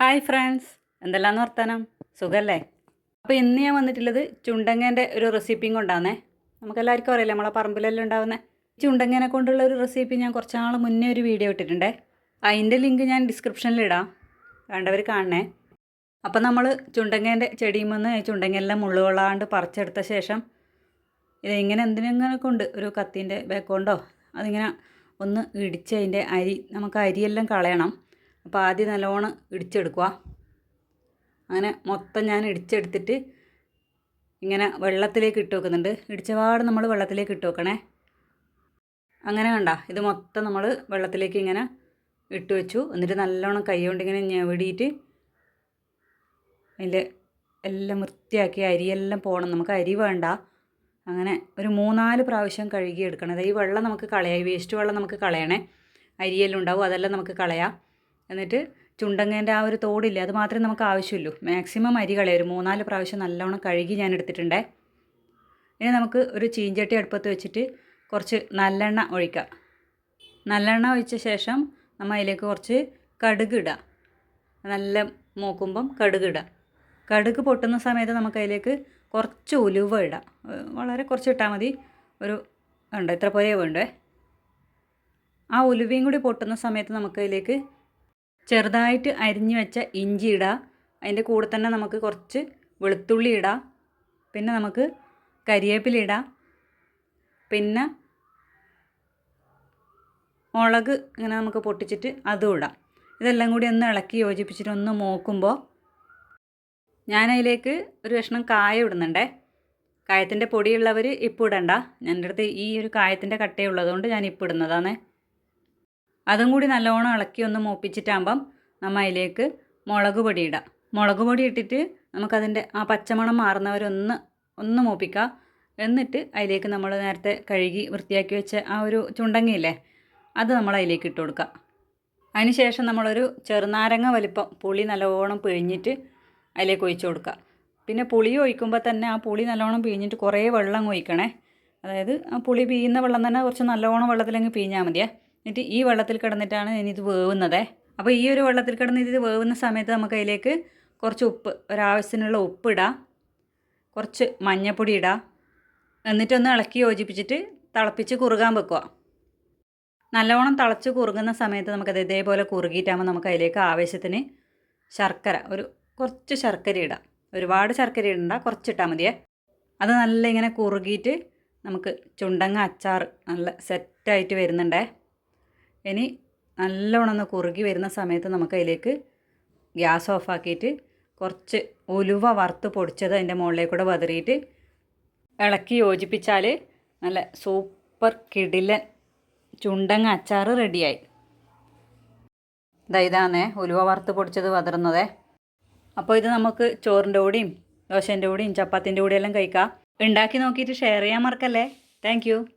Hi friends. എന്തെല്ലാന്ന് വർത്താനം? സുഖല്ലേ? അപ്പോൾ ഇന്ന് ഞാൻ വന്നിട്ടുള്ളത് ചുണ്ടങ്ങേന്റെ ഒരു റെസിപ്പിയും കൊണ്ടാന്നേ. നമുക്കെല്ലാവർക്കും അറിയില്ല നമ്മളെ പറമ്പിലെല്ലാം ഉണ്ടാവുന്ന. ചുണ്ടങ്ങനെ കൊണ്ടുള്ള ഒരു റെസിപ്പി ഞാൻ കുറച്ച് നാൾ മുന്നേ ഒരു വീഡിയോ ഇട്ടിട്ടുണ്ടേ. അതിന്റെ ലിങ്ക് ഞാൻ ഡിസ്ക്രിപ്ഷനിൽ ഇടാം. വേണ്ടവർ കാണണേ. അപ്പോൾ നമ്മൾ ചുണ്ടങ്ങേന്റെ ചെടിയിൽ നിന്ന് ചുണ്ടങ്ങെല്ലാം മുള്ളുകൊള്ളാണ്ട് പറിച്ചെടുത്ത ശേഷം ഇതിങ്ങനെ എന്തിനെങ്ങനെ കൊണ്ട് ഒരു കത്തിന്റെ ബേക്കോണ്ടോ അതിങ്ങനെ ഒന്ന് ഇടിച്ച് അതിന്റെ അരി നമുക്ക് അരിയെല്ലാം കളയണം. അപ്പോൾ ആദ്യം നല്ലോണം ഇടിച്ചെടുക്കുക. അങ്ങനെ മൊത്തം ഞാൻ ഇടിച്ചെടുത്തിട്ട് ഇങ്ങനെ വെള്ളത്തിലേക്ക് ഇട്ട് വെക്കുന്നുണ്ട്. ഇടിച്ചപാട് നമ്മൾ വെള്ളത്തിലേക്ക് ഇട്ട് വെക്കണേ. അങ്ങനെ കണ്ട ഇത് മൊത്തം നമ്മൾ വെള്ളത്തിലേക്ക് ഇങ്ങനെ ഇട്ട് വെച്ചു. എന്നിട്ട് നല്ലോണം കൈ കൊണ്ട് ഇങ്ങനെ ഞെവിടിയിട്ട് അതിന്റെ എല്ലാം വൃത്തിയാക്കി അരിയെല്ലാം പോകണം. നമുക്ക് അരി വേണ്ട. അങ്ങനെ ഒരു മൂന്നാൽ പ്രാവശ്യം കഴുകി എടുക്കണം. ഈ വെള്ളം നമുക്ക് കളയാം. വേസ്റ്റ് വെള്ളം നമുക്ക് കളയണേ. അരിയെല്ലാം ഉണ്ടാവും. അതെല്ലാം നമുക്ക് കളയാം. എന്നിട്ട് ചുണ്ടങ്ങേന്റെ ആ ഒരു തോടില്ലേ അത് മാത്രമേ നമുക്ക് ആവശ്യമുള്ളൂ. മാക്സിമം അരി കളയാം ഒരു മൂന്നാൽ പ്രാവശ്യം നല്ലോണം കഴുകി ഞാൻ എടുത്തിട്ടുണ്ട്. ഇനി നമുക്ക് ഒരു ചീഞ്ചട്ടി അടുപ്പത്ത് വെച്ചിട്ട് കുറച്ച് നല്ലെണ്ണ ഒഴിക്കാം. നല്ലെണ്ണ ഒഴിച്ച ശേഷം നമ്മൾ അതിലേക്ക് കുറച്ച് കടുക് ഇടുക നല്ല മൂക്കുമ്പം കടുക് ഇടുക കടുക് പൊട്ടുന്ന സമയത്ത് നമുക്ക് അതിലേക്ക് കുറച്ച് ഉലുവ ഇടാം. വളരെ കുറച്ച് ഇട്ടാൽ മതി. ഒരു ഉണ്ട് ഇത്ര പോരെ വേണ്ടേ? ആ ഉലുവയും കൂടി പൊട്ടുന്ന സമയത്ത് നമുക്ക് അതിലേക്ക് ചെറുതായിട്ട് അരിഞ്ഞു വെച്ച ഇഞ്ചി ഇടുക അതിന്റെ കൂടെ തന്നെ നമുക്ക് കുറച്ച് വെളുത്തുള്ളി ഇടാം. പിന്നെ നമുക്ക് കരിവേപ്പില ഇടാം. പിന്നെ മുളക് ഇങ്ങനെ നമുക്ക് പൊട്ടിച്ചിട്ട് അതും ഇടാം. ഇതെല്ലാം കൂടി ഒന്ന് ഇളക്കി യോജിപ്പിച്ചിട്ട് ഒന്ന് മൂക്കുമ്പോൾ ഞാനതിലേക്ക് ഒരു കഷ്ണം കായ ഇടുന്നുണ്ടേ. കായത്തിന്റെ പൊടിയുള്ളവർ ഇപ്പോൾ ഇടണ്ട. എന്റെ അടുത്ത് ഈ ഒരു കായത്തിന്റെ കട്ടയുള്ളതുകൊണ്ട് ഞാൻ ഇപ്പോൾ ഇടുന്നതാണ്. അതും കൂടി നല്ലോണം ഇളക്കി ഒന്ന് മൂപ്പിച്ചിട്ടാകുമ്പം നമ്മൾ അതിലേക്ക് മുളക് പൊടി ഇടാം. മുളക് പൊടി ഇട്ടിട്ട് നമുക്കതിന്റെ ആ പച്ചമണം മാറുന്നവരൊന്ന് ഒന്ന് മൂപ്പിക്കാം എന്നിട്ട് അതിലേക്ക് നമ്മൾ നേരത്തെ കഴുകി വൃത്തിയാക്കി വെച്ച ആ ഒരു ചുണ്ടങ്ങയില്ലേ അത് നമ്മൾ അതിലേക്ക് ഇട്ട് കൊടുക്കുക. അതിന് ശേഷം നമ്മളൊരു ചെറുനാരങ്ങ വലിപ്പം പുളി നല്ലോണം പിഴിഞ്ഞിട്ട് അതിലേക്ക് ഒഴിച്ച് കൊടുക്കുക. പിന്നെ പുളി ഒഴിക്കുമ്പോൾ തന്നെ ആ പുളി നല്ലോണം പിഴിഞ്ഞിട്ട് കുറേ വെള്ളം ഒഴിക്കണേ. അതായത് ആ പുളി പിഴിയുന്ന വെള്ളം തന്നെ കുറച്ച് നല്ലോണം വെള്ളത്തിലങ്ങ് പിഴിഞ്ഞാൽ മതിയേ. എന്നിട്ട് ഈ വെള്ളത്തിൽ കിടന്നിട്ടാണ് ഇനിയിത് വേവുന്നത്. അപ്പോൾ ഈ ഒരു വെള്ളത്തിൽ കിടന്ന് ഇത് വേവുന്ന സമയത്ത് നമുക്ക് അതിലേക്ക് കുറച്ച് ഉപ്പ് ഒരാവശ്യത്തിനുള്ള ഉപ്പ് ഇടാം. കുറച്ച് മഞ്ഞൾപ്പൊടി ഇടാം. എന്നിട്ടൊന്ന് ഇളക്കി യോജിപ്പിച്ചിട്ട് തിളപ്പിച്ച് കുറുകാൻ വെക്കുക. നല്ലവണ്ണം തിളച്ച് കുറുകുന്ന സമയത്ത് നമുക്കത് ഇതേപോലെ കുറുകിയിട്ടാകുമ്പോൾ നമുക്ക് അതിലേക്ക് ആവശ്യത്തിന് ശർക്കര ഒരു കുറച്ച് ശർക്കര ഇടാം. ഒരുപാട് ശർക്കര ഇടണ്ട കുറച്ചിട്ടാൽ മതിയേ. അത് നല്ല ഇങ്ങനെ കുറുകിയിട്ട് നമുക്ക് ചുണ്ടങ്ങ അച്ചാർ നല്ല സെറ്റായിട്ട് വരുന്നുണ്ടേ. ഇനി നല്ലവണ്ണം ഒന്ന് കുറുകി വരുന്ന സമയത്ത് നമുക്ക് അതിലേക്ക് ഗ്യാസ് ഓഫാക്കിയിട്ട് കുറച്ച് ഉലുവ വറുത്ത് പൊടിച്ചത് അതിന്റെ മുകളിലേക്കൂടെ വതറിയിട്ട് ഇളക്കി യോജിപ്പിച്ചാൽ നല്ല സൂപ്പർ കിടിലൻ ചുണ്ടങ്ങ അച്ചാർ റെഡിയായി. ഇതാ ഉലുവ വറുത്ത് പൊടിച്ചത് വതറുന്നതേ. അപ്പോൾ ഇത് നമുക്ക് ചോറിന്റെ കൂടെയും ദോശേന്റെ കൂടെയും ചപ്പാത്തിന്റെ കൂടെയും എല്ലാം കഴിക്കാം. ഉണ്ടാക്കി നോക്കിയിട്ട് ഷെയർ ചെയ്യാൻ മറക്കല്ലേ. താങ്ക്